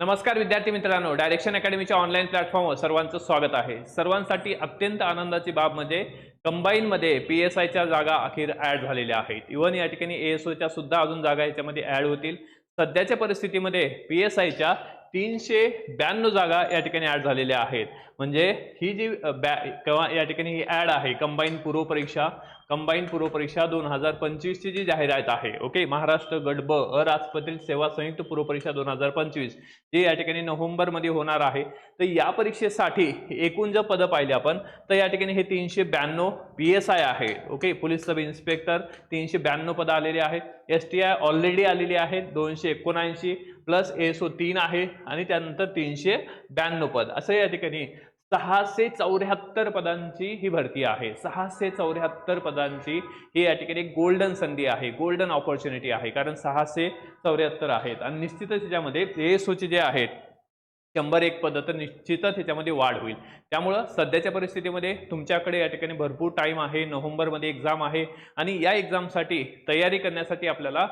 नमस्कार विद्यार्थी मित्रांनो डायरेक्शन अकॅडमीच्या ऑनलाईन प्लॅटफॉर्मवर सर्वांचं स्वागत आहे. सर्वांसाठी अत्यंत आनंदाची बाब म्हणजे कंबाईनमध्ये पी एस आयच्या जागा अखेर ॲड झालेल्या आहेत. इव्हन या ठिकाणी ए एस ओच्या सुद्धा अजून जागा याच्यामध्ये ॲड होतील. सध्याच्या परिस्थितीमध्ये पी एस आयच्या तीनशे ब्याण्णव जागा या ठिकाणी ॲड झालेल्या आहेत. म्हणजे ही जी बॅ किंवा या ठिकाणी ही ॲड आहे कंबाईन पूर्व परीक्षा कंबाईन पूर्व परीक्षा दोन हजार पंचवीसची जी जाहिरात आहे ओके? महाराष्ट्र गट ब अराजपत्रित सेवा संयुक्त पूर्व परीक्षा दोन हजार पंचवीस जी या ठिकाणी नोव्हेंबरमध्ये होणार आहे. तर या परीक्षेसाठी एकूण जर पदं पाहिली आपण तर या ठिकाणी हे तीनशे ब्याण्णव पी एस आय आहे ओके? पोलीस सब इन्स्पेक्टर तीनशे ब्याण्णव पदं आलेली आहेत. एस टी आय ऑलरेडी आलेली आहेत दोनशे एकोणऐंशी प्लस एस ओ तीन आहे आणि त्यानंतर तीनशे ब्याण्णव पद. असं या ठिकाणी सहाशे चौऱ्याहत्तर पदांची ही भरती आहे. सहाशे चौऱ्याहत्तर पदांची ही या ठिकाणी गोल्डन संधी आहे. गोल्डन ऑपॉर्च्युनिटी आहे. कारण सहाशे चौऱ्याहत्तर आहेत. आणि निश्चितच त्याच्यामध्ये एसओचे जे आहेत शंभर एक पद तर निश्चितच ह्याच्यामध्ये वाढ होईल. त्यामुळं सध्याच्या परिस्थितीमध्ये तुमच्याकडे या ठिकाणी भरपूर टाईम आहे. नोव्हेंबरमध्ये एक्झाम आहे. आणि या एक्झामसाठी तयारी करण्यासाठी आपल्याला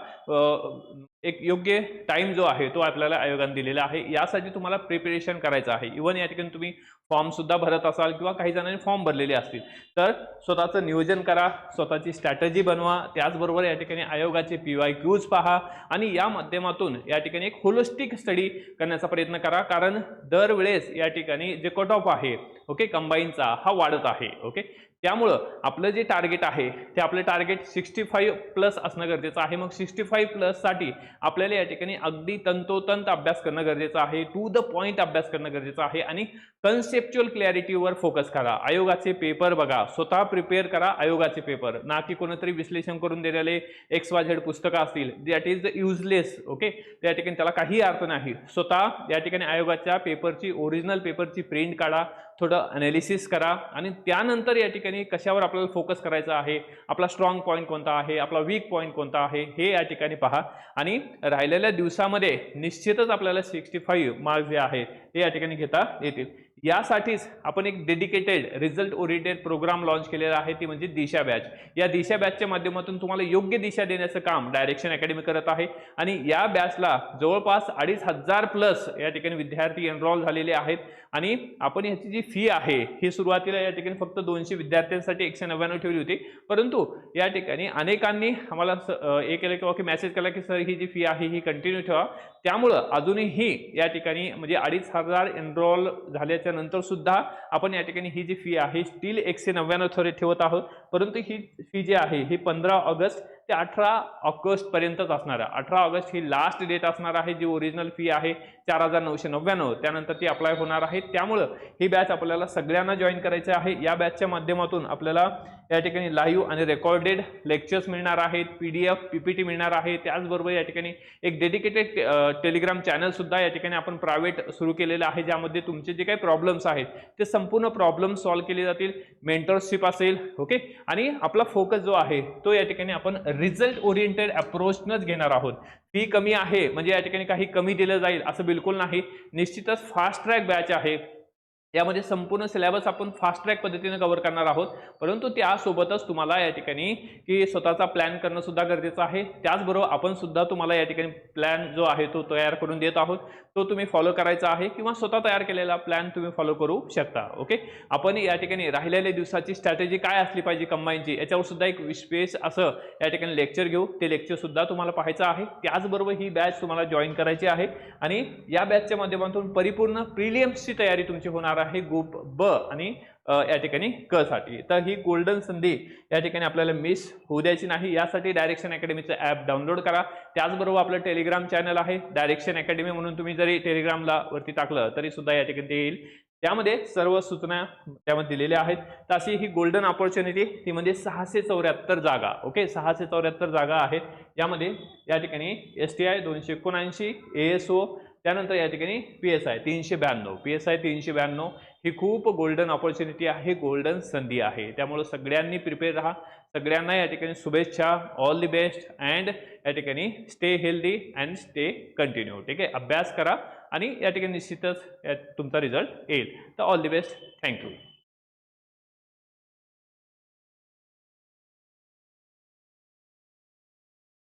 एक योग्य टाईम जो आहे तो आपल्याला आयोगाने दिलेला आहे. यासाठी तुम्हाला प्रिपरेशन करायचं आहे. इवन या ठिकाणी तुम्ही फॉर्मसुद्धा भरत असाल किंवा काही जणांनी फॉर्म भरलेले असतील. तर स्वतःचं नियोजन करा स्वतःची स्ट्रॅटजी बनवा. त्याचबरोबर या ठिकाणी आयोगाचे पी वाय क्यूज पहा आणि या माध्यमातून या ठिकाणी एक होलिस्टिक स्टडी करण्याचा प्रयत्न करा. कारण दरवेळेस या ठिकाणी जे कट ऑफ आहे ओके कंबाईनचा हा वाढत आहे ओके त्यामुळं आपलं जे टार्गेट आहे ते आपलं टार्गेट सिक्स्टी फाईव्ह प्लस असणं गरजेचं आहे. मग सिक्स्टी फाईव्ह प्लससाठी आपल्याला या ठिकाणी अगदी तंतोतंत अभ्यास करणं गरजेचं आहे. टू द पॉईंट अभ्यास करणं गरजेचं आहे आणि कन्सेप्च्युअल क्लॅरिटीवर फोकस करा. आयोगाचे पेपर बघा. स्वतः प्रिपेअर करा आयोगाचे पेपर ना की कोणीतरी विश्लेषण करून दिलेले एक्स वाय झेड पुस्तकं असतील. That is the useless okay त्या ठिकाणी त्याला काही अर्थ नाही. स्वतः या ठिकाणी आयोगाच्या पेपरची ओरिजिनल पेपरची प्रिंट काढा. थोडं अनालिसिस करा आणि त्यानंतर या ठिकाणी कशावर आपल्याला फोकस करायचा आहे? आपला स्ट्रॉंग पॉईंट कोणता आहे? आपला वीक पॉईंट कोणता आहे? हे या ठिकाणी पहा. आणि राहिलेल्या दिवसामध्ये निश्चितच आपल्याला सिक्स्टी फाईव्ह मार्क्स जे आहेत ते या ठिकाणी घेता येतील. यासाठीच आपण एक dedicated result oriented programme launch केलेला आहे ती म्हणजे दिशा बॅच या दिशा बॅचच्या माध्यमातून तुम्हाला योग्य दिशा देण्याचं काम डायरेक्शन अकॅडमी करत आहे. आणि या बॅचला जवळपास अडीच हजार प्लस या ठिकाणी विद्यार्थी एनरॉल झालेले आहेत. आणि आपण ह्याची जी फी आहे ही सुरुवातीला या ठिकाणी फक्त दोनशे विद्यार्थ्यांसाठी एकशे नव्याण्णव ठेवली होती. परंतु या ठिकाणी अनेकांनी आम्हाला स- हे केलं किंवा की मेसेज केला की सर ही जी फी आहे ही कंटिन्यू ठेवा. त्यामुळं अजूनही या ठिकाणी म्हणजे अडीच हजार एनरोल झाल्याच्यानंतर सुद्धा आपण या ठिकाणी ही जी फी आहे स्टील एकशे नव्याण्णव थोडे ठेवत आहोत. परंतु ही फी जी आहे ही पंधरा ऑगस्ट ते अठरा ऑगस्टपर्यंतच असणार आहे. अठरा ऑगस्ट ही लास्ट डेट असणार आहे जी ओरिजिनल फी आहे चार हजार नऊशे नव्याण्णव. त्यानंतर ती अप्लाय होणार आहे. त्यामुळं ही बॅच आपल्याला सगळ्यांना जॉईन करायची आहे. या बॅचच्या माध्यमातून आपल्याला या ठिकाणी लाईव्ह आणि रेकॉर्डेड लेक्चर्स मिळणार आहेत P D F P P T मिळणार आहे. त्याचबरोबर या ठिकाणी एक डेडिकेटेड टेलिग्राम चॅनलसुद्धा या ठिकाणी आपण प्रायव्हेट सुरू केलेलं आहे ज्यामध्ये तुमचे जे काही प्रॉब्लेम्स आहेत ते संपूर्ण प्रॉब्लेम सॉल्व्ह केले जातील. मेंटरशिप असेल ओके आणि आपला फोकस जो आहे तो या ठिकाणी आपण रिझल्ट ओरिएंटेड अप्रोचनच घेणार आहोत. फी कमी आहे म्हणजे या ठिकाणी काही कमी दिलं जाईल असं बिलकुल नाही. निश्चितच फास्ट ट्रॅक बॅच आहे. यामध्ये संपूर्ण सिलेबस आपण फास्ट ट्रॅक पद्धतीने कव्हर करणार आहोत. परंतु त्यासोबतच तुम्हाला या ठिकाणी की स्वतःचा प्लॅन करणं सुद्धा गरजेचं आहे. त्याचबरोबर आपण सुद्धा तुम्हाला या ठिकाणी प्लॅन जो आहे तो तयार करून देत आहोत. तो तुम्ही फॉलो करायचा आहे किंवा स्वतः तयार केलेला प्लॅन तुम्ही फॉलो करू शकता ओके आपण या ठिकाणी राहिलेल्या दिवसाची स्ट्रॅटेजी काय असली पाहिजे कंबाईनची याच्यावर सुद्धा एक विशेष असं या ठिकाणी लेक्चर घेऊ. ते लेक्चर सुद्धा तुम्हाला पाहायचं आहे. त्याचबरोबर ही बॅच तुम्हाला जॉईन करायची आहे. आणि या बॅचच्या माध्यमातून परिपूर्ण प्रिलियम्सची तयारी तुमची होणार आहे. ग्रुप ब आणि या ठिकाणी क साठी. तर ही गोल्डन संधी या ठिकाणी आपल्याला मिस होऊ द्यायची नाही. यासाठी डायरेक्शन अकॅडमीचं ॲप डाउनलोड करा. त्याचबरोबर आपलं टेलिग्राम चॅनल आहे. डायरेक्शन अकॅडमी म्हणून तुम्ही जरी टेलिग्रामला वरती टाकलं तरी सुद्धा या ठिकाणी ते येईल. त्यामध्ये सर्व सूचना त्यामध्ये दिलेल्या आहेत. तर अशी ही गोल्डन ऑपॉर्च्युनिटी ती म्हणजे सहाशे चौऱ्याहत्तर जागा. ओके? सहाशे चौऱ्याहत्तर जागा आहेत. यामध्ये या ठिकाणी एस टी आय दोनशे एकोणऐंशी ए एस ओ त्यानंतर या ठिकाणी पी एस आय तीनशे ब्याण्णव. पी एस आय तीनशे ब्याण्णव ही खूप गोल्डन ऑपॉर्च्युनिटी आहे गोल्डन संधी आहे. त्यामुळं सगळ्यांनी प्रिपेअर राहा. सगळ्यांना या ठिकाणी शुभेच्छा. ऑल दी बेस्ट अँड या ठिकाणी stay healthy and stay continue ठीक आहे? अभ्यास करा आणि या ठिकाणी निश्चितच या- तुमचा रिझल्ट येईल. तर ऑल दी बेस्ट थँक्यू